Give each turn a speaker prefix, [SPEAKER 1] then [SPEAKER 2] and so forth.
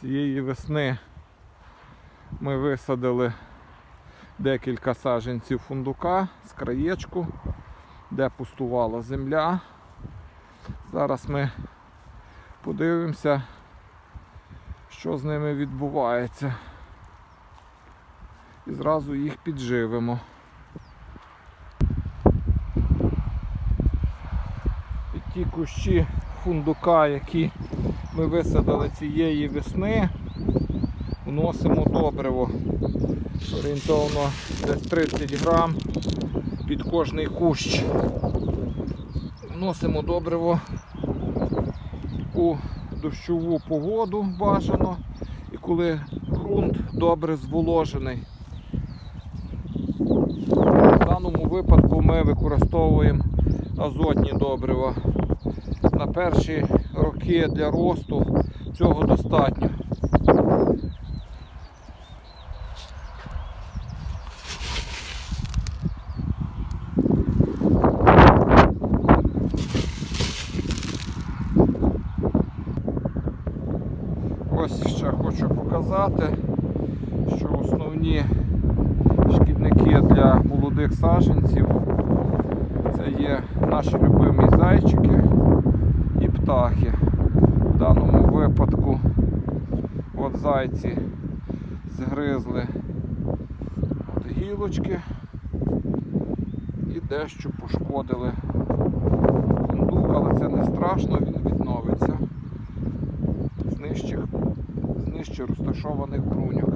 [SPEAKER 1] Цієї весни ми висадили декілька саджанців фундука з краєчку, де пустувала земля. Зараз ми подивимося, що з ними відбувається. І зразу їх підживимо. І ті кущі фундука, які ми висадили цієї весни, вносимо добриво. Орієнтовно десь 30 грам під кожний кущ. Вносимо добриво у дощову погоду бажано і коли ґрунт добре зволожений. В даному випадку ми використовуємо азотні добрива. На перші роки для росту цього достатньо. Ось ще хочу показати, що основні шкідники для молодих саджанців це є наші любимі зайчики птахи. В даному випадку от зайці згризли от гілочки і дещо пошкодили фундук, але це не страшно, він відновиться з нижчих, з нижче розташованих бруньок.